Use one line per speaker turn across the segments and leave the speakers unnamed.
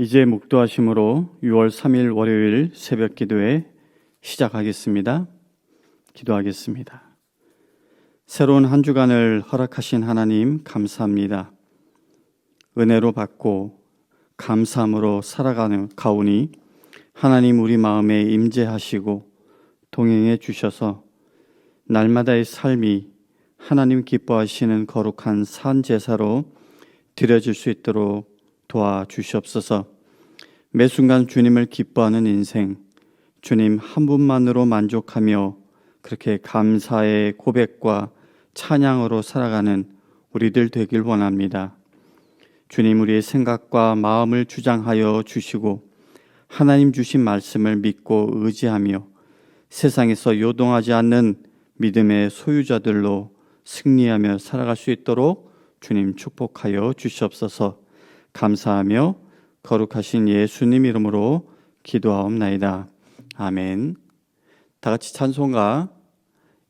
이제 묵도하심으로 6월 3일 월요일 새벽 기도회 시작하겠습니다. 기도하겠습니다. 새로운 한 주간을 허락하신 하나님 감사합니다. 은혜로 받고 감사함으로 살아가는 가오니 하나님 우리 마음에 임재하시고 동행해 주셔서 날마다의 삶이 하나님 기뻐하시는 거룩한 산 제사로 드려질 수 있도록 도와주시옵소서. 매 순간 주님을 기뻐하는 인생, 주님 한 분만으로 만족하며 그렇게 감사의 고백과 찬양으로 살아가는 우리들 되길 원합니다. 주님 우리의 생각과 마음을 주장하여 주시고 하나님 주신 말씀을 믿고 의지하며 세상에서 요동하지 않는 믿음의 소유자들로 승리하며 살아갈 수 있도록 주님 축복하여 주시옵소서. 감사하며 거룩하신 예수님 이름으로 기도하옵나이다. 아멘. 다 같이 찬송가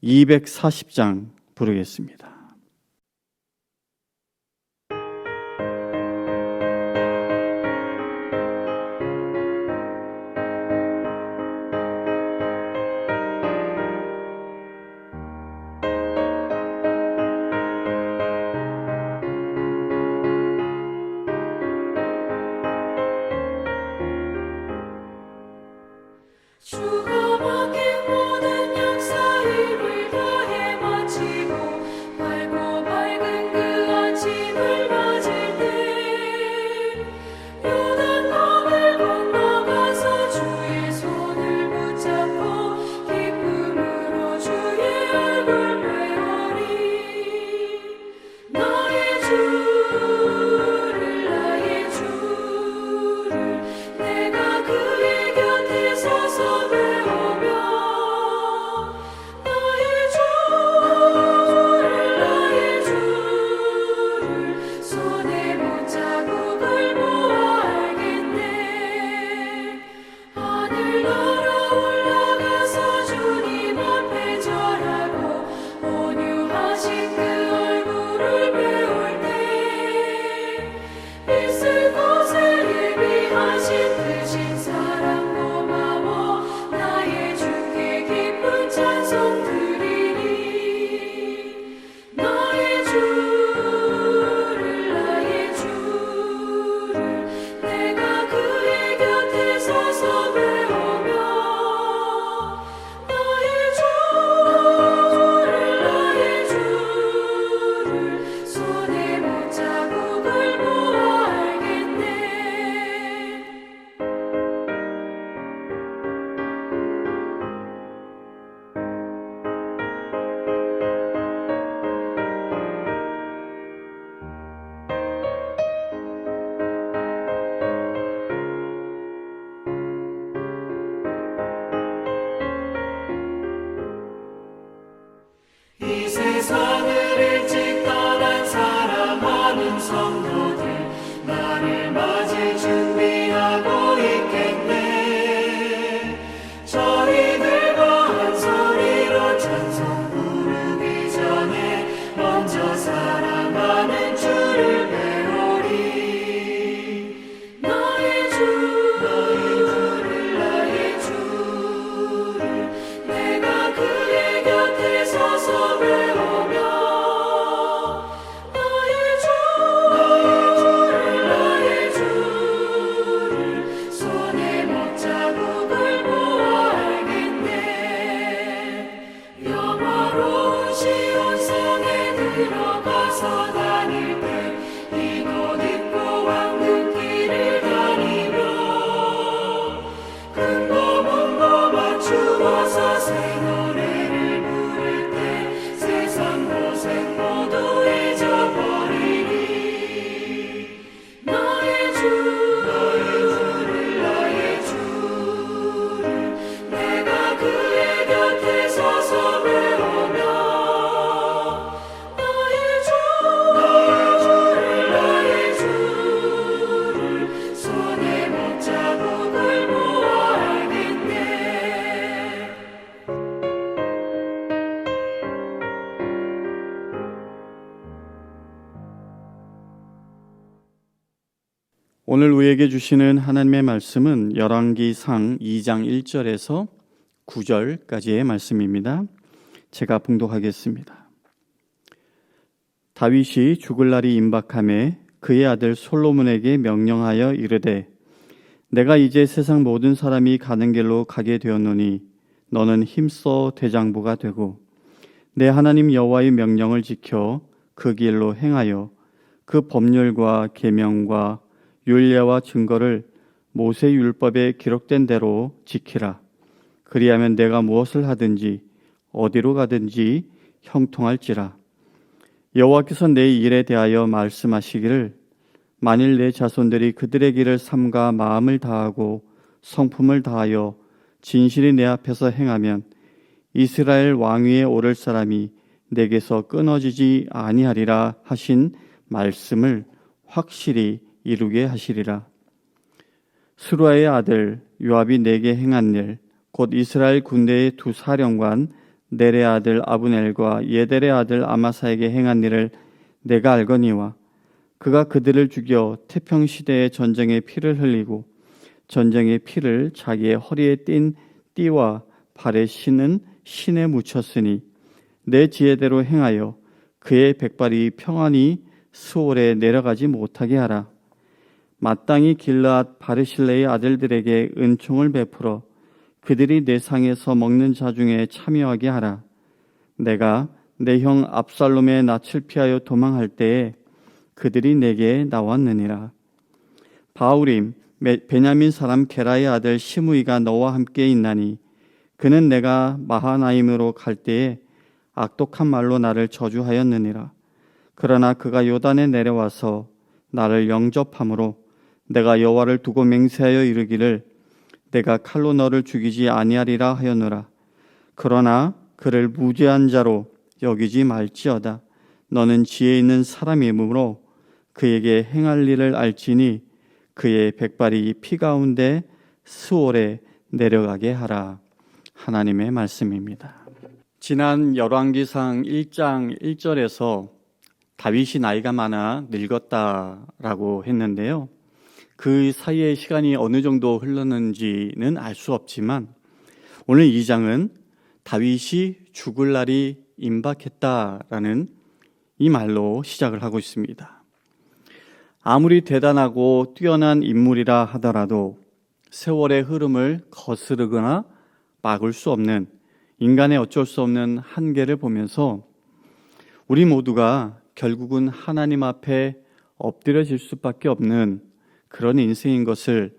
240장 부르겠습니다. 오늘 우리에게 주시는 하나님의 말씀은 열왕기상 2장 1절에서 9절까지의 말씀입니다. 제가 봉독하겠습니다. 다윗이 죽을 날이 임박함에 그의 아들 솔로몬에게 명령하여 이르되 내가 이제 세상 모든 사람이 가는 길로 가게 되었노니 너는 힘써 대장부가 되고 내 하나님 여호와의 명령을 지켜 그 길로 행하여 그 법률과 계명과 율례와 증거를 모세 율법에 기록된 대로 지키라. 그리하면 내가 무엇을 하든지 어디로 가든지 형통할지라. 여호와께서 내 일에 대하여 말씀하시기를 만일 내 자손들이 그들의 길을 삼가 마음을 다하고 성품을 다하여 진실이 내 앞에서 행하면 이스라엘 왕위에 오를 사람이 내게서 끊어지지 아니하리라 하신 말씀을 확실히 이루게 하시리라. 수루아의 아들 요압이 내게 행한 일, 곧 이스라엘 군대의 두 사령관 네레 아들 아브넬과 예델의 아들 아마사에게 행한 일을 내가 알거니와 그가 그들을 죽여 태평 시대의 전쟁의 피를 흘리고 전쟁의 피를 자기의 허리에 띤 띠와 발에 신은 신에 묻혔으니 내 지혜대로 행하여 그의 백발이 평안히 수월에 내려가지 못하게 하라. 마땅히 길라앗 바르실레의 아들들에게 은총을 베풀어 그들이 내 상에서 먹는 자 중에 참여하게 하라. 내가 내 형 압살롬의 낯을 피하여 도망할 때에 그들이 내게 나왔느니라. 바울임 베냐민 사람 게라의 아들 시므이가 너와 함께 있나니 그는 내가 마하나임으로 갈 때에 악독한 말로 나를 저주하였느니라. 그러나 그가 요단에 내려와서 나를 영접함으로 내가 여호와를 두고 맹세하여 이르기를 내가 칼로 너를 죽이지 아니하리라 하였노라. 그러나 그를 무죄한 자로 여기지 말지어다. 너는 지혜 있는 사람이므로 그에게 행할 일을 알지니 그의 백발이 피 가운데 수월에 내려가게 하라. 하나님의 말씀입니다. 지난 열왕기상 1장 1절에서 다윗이 나이가 많아 늙었다라고 했는데요. 그 사이의 시간이 어느 정도 흘렀는지는 알 수 없지만 오늘 이 장은 다윗이 죽을 날이 임박했다라는 이 말로 시작을 하고 있습니다. 아무리 대단하고 뛰어난 인물이라 하더라도 세월의 흐름을 거스르거나 막을 수 없는 인간의 어쩔 수 없는 한계를 보면서 우리 모두가 결국은 하나님 앞에 엎드려질 수밖에 없는 그런 인생인 것을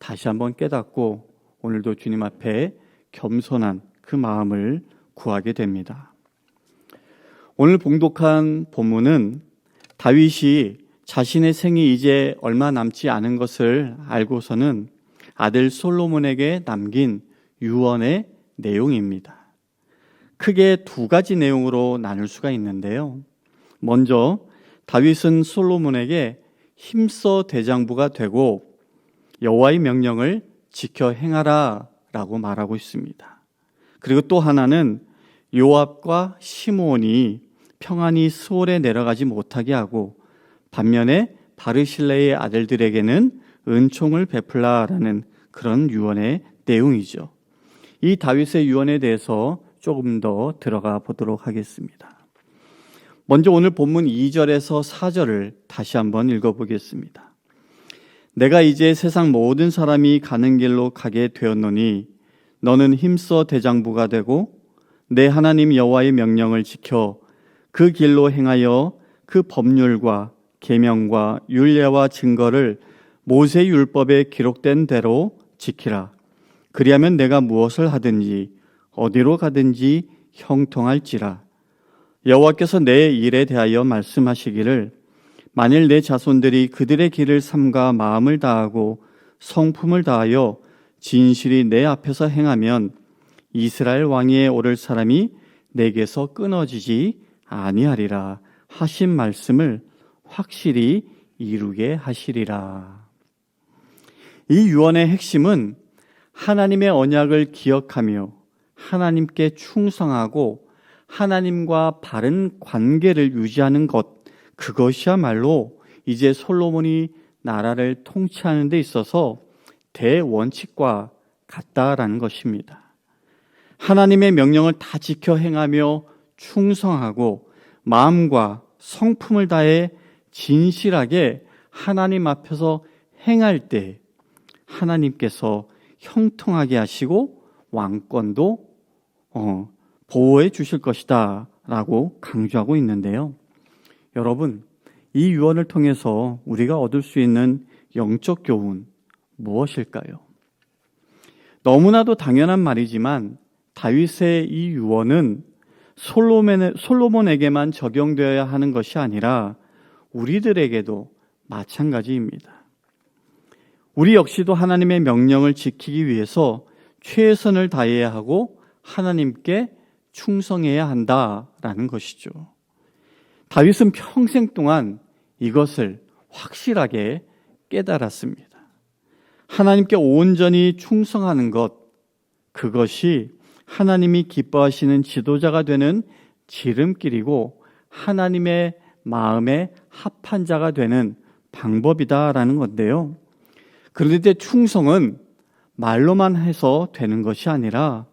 다시 한번 깨닫고 오늘도 주님 앞에 겸손한 그 마음을 구하게 됩니다. 오늘 봉독한 본문은 다윗이 자신의 생이 이제 얼마 남지 않은 것을 알고서는 아들 솔로몬에게 남긴 유언의 내용입니다. 크게 두 가지 내용으로 나눌 수가 있는데요. 먼저 다윗은 솔로몬에게 힘써 대장부가 되고 여호와의 명령을 지켜 행하라라고 말하고 있습니다. 그리고 또 하나는 요압과 시므온이 평안히 수월에 내려가지 못하게 하고 반면에 바르실레의 아들들에게는 은총을 베풀라라는 그런 유언의 내용이죠. 이 다윗의 유언에 대해서 조금 더 들어가 보도록 하겠습니다. 먼저 오늘 본문 2절에서 4절을 다시 한번 읽어보겠습니다. 내가 이제 세상 모든 사람이 가는 길로 가게 되었노니 너는 힘써 대장부가 되고 내 하나님 여호와의 명령을 지켜 그 길로 행하여 그 법률과 계명과 율례와 증거를 모세 율법에 기록된 대로 지키라. 그리하면 내가 무엇을 하든지 어디로 가든지 형통할지라. 여호와께서 내 일에 대하여 말씀하시기를 만일 내 자손들이 그들의 길을 삼가 마음을 다하고 성품을 다하여 진실이 내 앞에서 행하면 이스라엘 왕위에 오를 사람이 내게서 끊어지지 아니하리라 하신 말씀을 확실히 이루게 하시리라. 이 유언의 핵심은 하나님의 언약을 기억하며 하나님께 충성하고 하나님과 바른 관계를 유지하는 것, 그것이야말로 이제 솔로몬이 나라를 통치하는 데 있어서 대원칙과 같다라는 것입니다. 하나님의 명령을 다 지켜 행하며 충성하고 마음과 성품을 다해 진실하게 하나님 앞에서 행할 때 하나님께서 형통하게 하시고 왕권도 어, 보호해 주실 것이다 라고 강조하고 있는데요. 여러분, 이 유언을 통해서 우리가 얻을 수 있는 영적 교훈 무엇일까요? 너무나도 당연한 말이지만 다윗의 이 유언은 솔로몬에게만 적용되어야 하는 것이 아니라 우리들에게도 마찬가지입니다. 우리 역시도 하나님의 명령을 지키기 위해서 최선을 다해야 하고 하나님께 충성해야 한다라는 것이죠. 다윗은 평생 동안 이것을 확실하게 깨달았습니다. 하나님께 온전히 충성하는 것, 그것이 하나님이 기뻐하시는 지도자가 되는 지름길이고 하나님의 마음에 합한 자가 되는 방법이다라는 건데요. 그런데 충성은 말로만 해서 되는 것이 아니라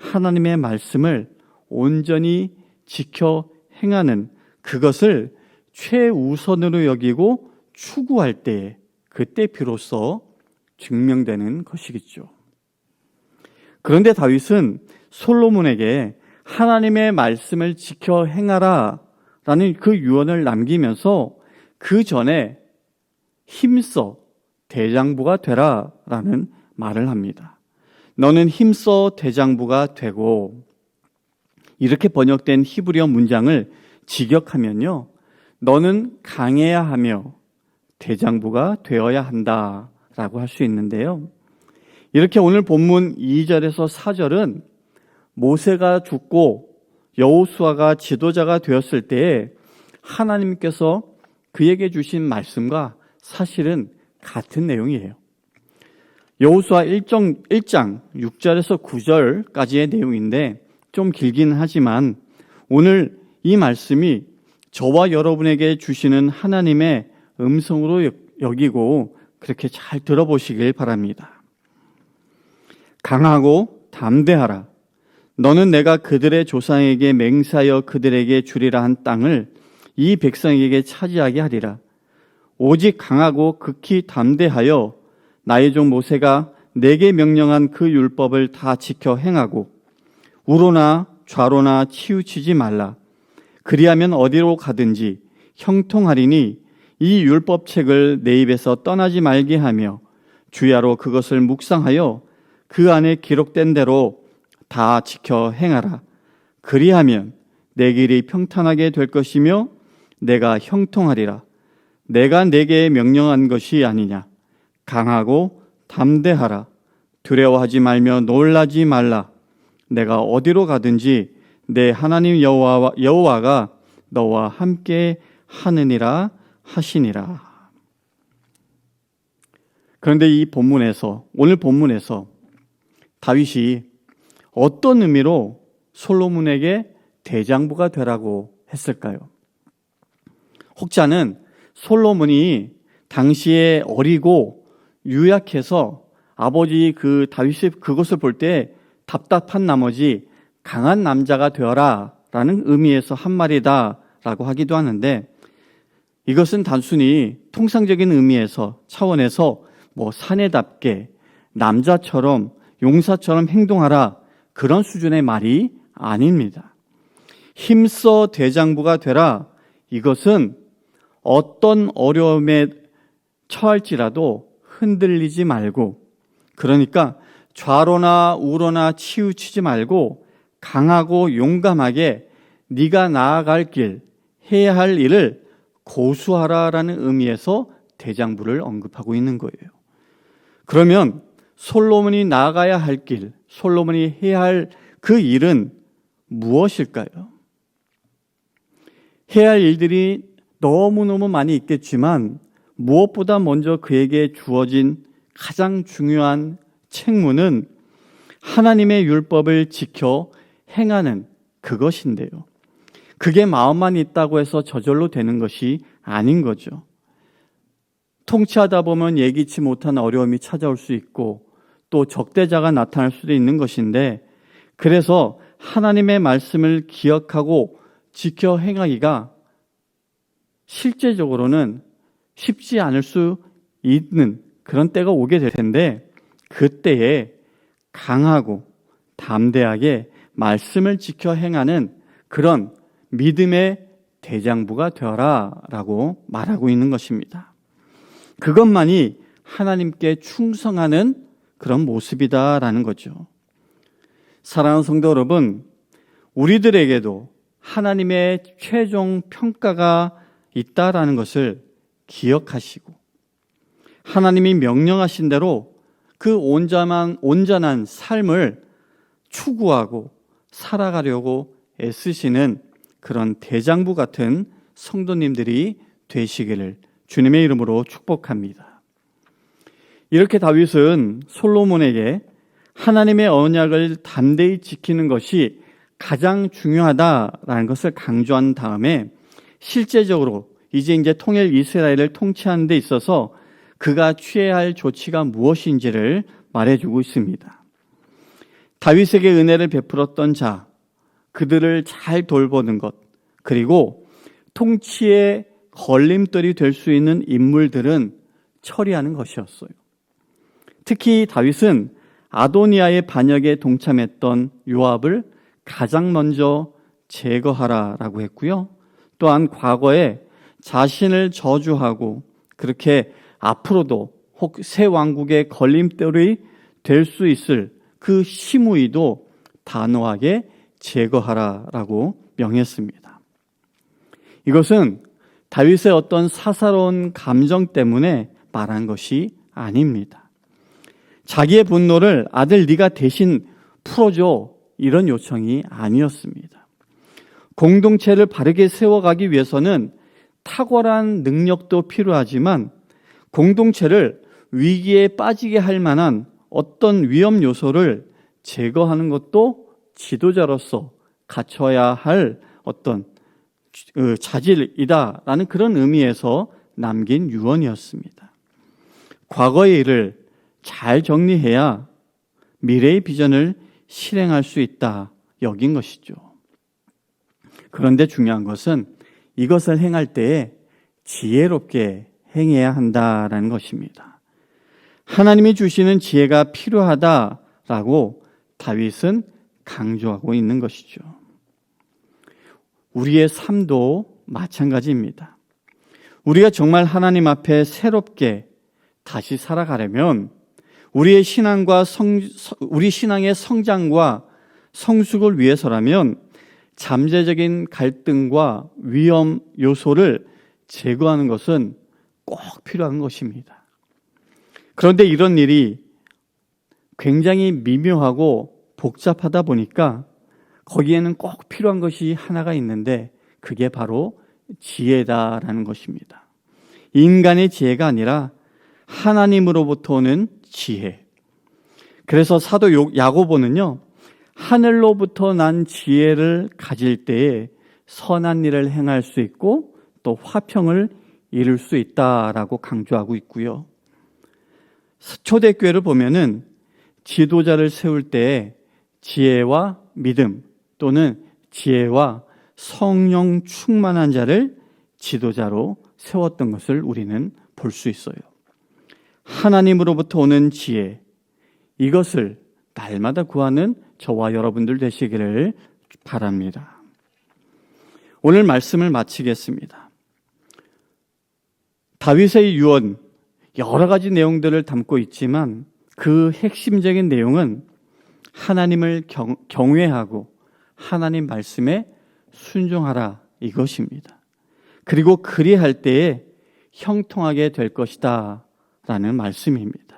하나님의 말씀을 온전히 지켜 행하는 그것을 최우선으로 여기고 추구할 때 그때 비로소 증명되는 것이겠죠. 그런데 다윗은 솔로몬에게 하나님의 말씀을 지켜 행하라 라는 그 유언을 남기면서 그 전에 힘써 대장부가 되라 라는 말을 합니다. 너는 힘써 대장부가 되고 이렇게 번역된 히브리어 문장을 직역하면요. 너는 강해야 하며 대장부가 되어야 한다 라고 할 수 있는데요. 이렇게 오늘 본문 2절에서 4절은 모세가 죽고 여호수아가 지도자가 되었을 때에 하나님께서 그에게 주신 말씀과 사실은 같은 내용이에요. 여호수아 1장, 1장 6절에서 9절까지의 내용인데 좀 길긴 하지만 오늘 이 말씀이 저와 여러분에게 주시는 하나님의 음성으로 여기고 그렇게 잘 들어보시길 바랍니다. 강하고 담대하라. 너는 내가 그들의 조상에게 맹사하여 그들에게 주리라 한 땅을 이 백성에게 차지하게 하리라. 오직 강하고 극히 담대하여 나의 종 모세가 내게 명령한 그 율법을 다 지켜 행하고 우로나 좌로나 치우치지 말라. 그리하면 어디로 가든지 형통하리니 이 율법책을 내 입에서 떠나지 말게 하며 주야로 그것을 묵상하여 그 안에 기록된 대로 다 지켜 행하라. 그리하면 내 길이 평탄하게 될 것이며 내가 형통하리라. 내가 내게 명령한 것이 아니냐. 강하고 담대하라. 두려워하지 말며 놀라지 말라. 내가 어디로 가든지 내 하나님 여호와 여호와가 너와 함께 하느니라 하시니라. 그런데 이 본문에서 오늘 본문에서 다윗이 어떤 의미로 솔로몬에게 대장부가 되라고 했을까요? 혹자는 솔로몬이 당시에 어리고 유약해서 아버지 그 다윗이 그것을 볼 때 답답한 나머지 강한 남자가 되어라 라는 의미에서 한 말이다 라고 하기도 하는데 이것은 단순히 통상적인 의미에서 차원에서 뭐 사내답게 남자처럼 용사처럼 행동하라 그런 수준의 말이 아닙니다. 힘써 대장부가 되라 이것은 어떤 어려움에 처할지라도 흔들리지 말고 그러니까 좌로나 우로나 치우치지 말고 강하고 용감하게 네가 나아갈 길 해야 할 일을 고수하라라는 의미에서 대장부를 언급하고 있는 거예요. 그러면 솔로몬이 나아가야 할 길, 솔로몬이 해야 할 그 일은 무엇일까요? 해야 할 일들이 너무너무 많이 있겠지만 무엇보다 먼저 그에게 주어진 가장 중요한 책무는 하나님의 율법을 지켜 행하는 그것인데요. 그게 마음만 있다고 해서 저절로 되는 것이 아닌 거죠. 통치하다 보면 예기치 못한 어려움이 찾아올 수 있고 또 적대자가 나타날 수도 있는 것인데 그래서 하나님의 말씀을 기억하고 지켜 행하기가 실제적으로는 쉽지 않을 수 있는 그런 때가 오게 될 텐데 그때에 강하고 담대하게 말씀을 지켜 행하는 그런 믿음의 대장부가 되어라 라고 말하고 있는 것입니다. 그것만이 하나님께 충성하는 그런 모습이다라는 거죠. 사랑하는 성도 여러분, 우리들에게도 하나님의 최종 평가가 있다라는 것을 기억하시고 하나님이 명령하신 대로 그 온전한 온전한 삶을 추구하고 살아가려고 애쓰시는 그런 대장부 같은 성도님들이 되시기를 주님의 이름으로 축복합니다. 이렇게 다윗은 솔로몬에게 하나님의 언약을 담대히 지키는 것이 가장 중요하다라는 것을 강조한 다음에 실제적으로 이제 이제 통일 이스라엘을 통치하는 데 있어서 그가 취해야 할 조치가 무엇인지를 말해주고 있습니다. 다윗에게 은혜를 베풀었던 자, 그들을 잘 돌보는 것, 그리고 통치의 걸림돌이 될 수 있는 인물들은 처리하는 것이었어요. 특히 다윗은 아도니아의 반역에 동참했던 요압을 가장 먼저 제거하라라고 했고요. 또한 과거에 자신을 저주하고 그렇게 앞으로도 혹 새 왕국의 걸림돌이 될 수 있을 그 시무이도 단호하게 제거하라라고 명했습니다. 이것은 다윗의 어떤 사사로운 감정 때문에 말한 것이 아닙니다. 자기의 분노를 아들 네가 대신 풀어줘 이런 요청이 아니었습니다. 공동체를 바르게 세워가기 위해서는 탁월한 능력도 필요하지만 공동체를 위기에 빠지게 할 만한 어떤 위험 요소를 제거하는 것도 지도자로서 갖춰야 할 어떤 그 자질이다라는 그런 의미에서 남긴 유언이었습니다. 과거의 일을 잘 정리해야 미래의 비전을 실행할 수 있다 여긴 것이죠. 그런데 중요한 것은 이것을 행할 때에 지혜롭게 행해야 한다라는 것입니다. 하나님이 주시는 지혜가 필요하다라고 다윗은 강조하고 있는 것이죠. 우리의 삶도 마찬가지입니다. 우리가 정말 하나님 앞에 새롭게 다시 살아가려면 우리의 신앙과 성, 우리 신앙의 성장과 성숙을 위해서라면 잠재적인 갈등과 위험 요소를 제거하는 것은 꼭 필요한 것입니다. 그런데 이런 일이 굉장히 미묘하고 복잡하다 보니까 거기에는 꼭 필요한 것이 하나가 있는데 그게 바로 지혜다라는 것입니다. 인간의 지혜가 아니라 하나님으로부터 오는 지혜. 그래서 사도 야고보는요, 하늘로부터 난 지혜를 가질 때에 선한 일을 행할 수 있고 또 화평을 이룰 수 있다라고 강조하고 있고요. 초대교회를 보면은 지도자를 세울 때 지혜와 믿음 또는 지혜와 성령 충만한 자를 지도자로 세웠던 것을 우리는 볼 수 있어요. 하나님으로부터 오는 지혜, 이것을 날마다 구하는 저와 여러분들 되시기를 바랍니다. 오늘 말씀을 마치겠습니다. 다윗의 유언, 여러 가지 내용들을 담고 있지만 그 핵심적인 내용은 하나님을 경, 경외하고 하나님 말씀에 순종하라 이것입니다. 그리고 그리할 때에 형통하게 될 것이다 라는 말씀입니다.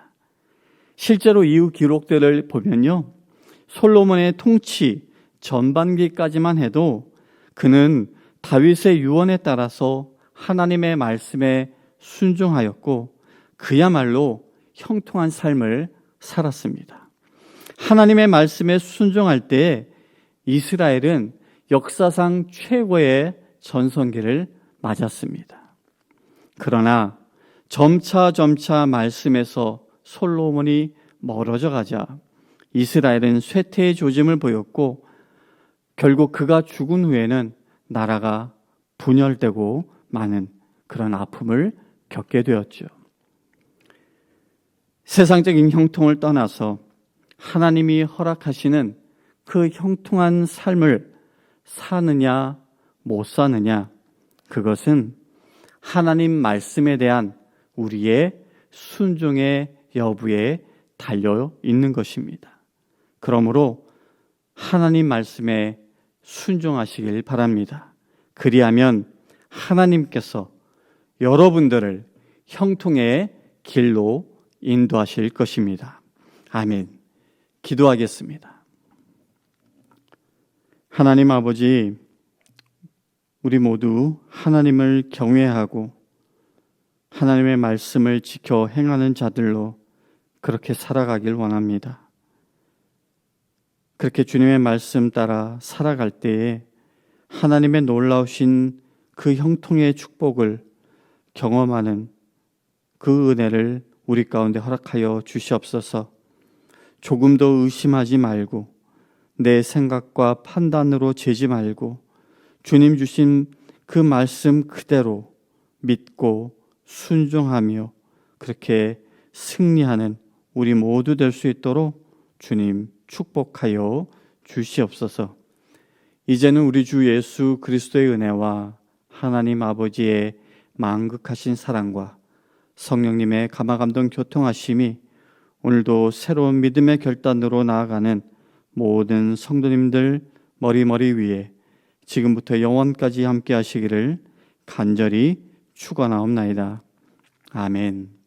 실제로 이후 기록들을 보면요. 솔로몬의 통치 전반기까지만 해도 그는 다윗의 유언에 따라서 하나님의 말씀에 순종하였고 그야말로 형통한 삶을 살았습니다. 하나님의 말씀에 순종할 때 이스라엘은 역사상 최고의 전성기를 맞았습니다. 그러나 점차 점차 말씀에서 솔로몬이 멀어져 가자 이스라엘은 쇠퇴의 조짐을 보였고 결국 그가 죽은 후에는 나라가 분열되고 많은 그런 아픔을 겪게 되었죠. 세상적인 형통을 떠나서 하나님이 허락하시는 그 형통한 삶을 사느냐 못 사느냐 그것은 하나님 말씀에 대한 우리의 순종의 여부에 달려 있는 것입니다. 그러므로 하나님 말씀에 순종하시길 바랍니다. 그리하면 하나님께서 여러분들을 형통의 길로 인도하실 것입니다. 아멘. 기도하겠습니다. 하나님 아버지, 우리 모두 하나님을 경외하고 하나님의 말씀을 지켜 행하는 자들로 그렇게 살아가길 원합니다. 그렇게 주님의 말씀 따라 살아갈 때에 하나님의 놀라우신 그 형통의 축복을 경험하는 그 은혜를 우리 가운데 허락하여 주시옵소서. 조금 더 의심하지 말고 내 생각과 판단으로 재지 말고 주님 주신 그 말씀 그대로 믿고 순종하며 그렇게 승리하는 우리 모두 될 수 있도록 주님 축복하여 주시옵소서. 이제는 우리 주 예수 그리스도의 은혜와 하나님 아버지의 만극하신 사랑과 성령님의 감화감동 교통하심이 오늘도 새로운 믿음의 결단으로 나아가는 모든 성도님들 머리머리 위에 지금부터 영원까지 함께 하시기를 간절히 축원하옵나이다. 아멘.